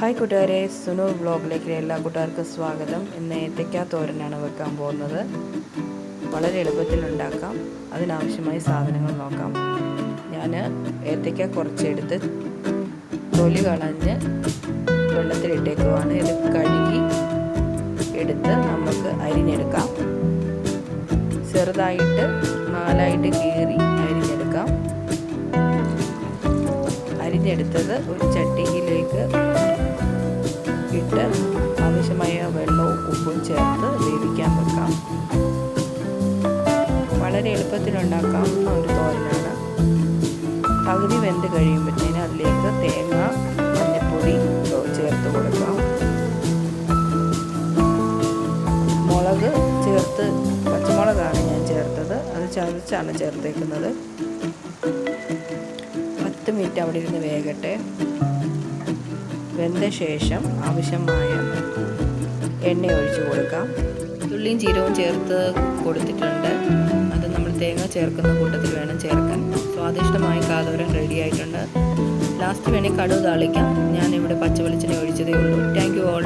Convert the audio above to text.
Hi കൂട്ടുകാരെ. സുനു വ്ളോഗിലേക്ക് എല്ലാ കൂട്ടുകാർക്കും സ്വാഗതം. ഇന്ന് ഏത്തയ്ക്ക തോരനാണ് വെക്കാൻ പോകുന്നത്. വളരെ എളുപ്പത്തിൽ ഉണ്ടാക്കാം. അതിനാവശ്യമായ സാധനങ്ങൾ നോക്കാം. ഞാൻ ഏത്തയ്ക്ക കുറച്ചെടുത്ത് തൊലി കളഞ്ഞ് വെള്ളത്തിലിട്ടേക്കുവാണ്. ഇത് കഴുകി എടുത്ത് നമുക്ക് അരിഞ്ഞെടുക്കാം. ചെറുതായിട്ട് നാലായിട്ട് കീറി അരിഞ്ഞെടുക്കാം. അരിഞ്ഞെടുത്തത് ഒരു ചട്ടിയിലേക്ക് ഇട്ട് ആവശ്യമായ വെള്ളവും ഉപ്പും ചേർത്ത് വേവിക്കാൻ വെക്കാം. വളരെ എളുപ്പത്തിൽ ഉണ്ടാക്കാവുന്ന ഒരു തോരനാണ്. പകുതി വെന്ത് കഴിയുമ്പോഴത്തേന് അതിലേക്ക് തേങ്ങ മഞ്ഞൾപ്പൊടി ചേർത്ത് കൊടുക്കാം. മുളക് ചേർത്ത് പച്ചമുളകാണ് ഞാൻ ചേർത്തത്. അത് ചതച്ചാണ് ചേർത്തേക്കുന്നത്. പത്ത് മിനിറ്റ് അവിടെ ഇരുന്ന് വേകട്ടെ. വെന്ത ശേഷം ആവശ്യമായ എണ്ണ ഒഴിച്ചു കൊടുക്കാം. ഉള്ളിയും ജീരവും ചേർത്ത് കൊടുത്തിട്ടുണ്ട്. അത് നമ്മൾ തേങ്ങ ചേർക്കുന്ന കൂട്ടത്തിൽ വേണം ചേർക്കാൻ. സ്വാദിഷ്ടമായ കാതോരം റെഡി ആയിട്ടുണ്ട്. ലാസ്റ്റ് വേണേൽ കടുവ് താളിക്കാം. ഞാനിവിടെ പച്ച വെളിച്ചെണ്ണ ഒഴിച്ചതേ ഉള്ളൂ. Thank you all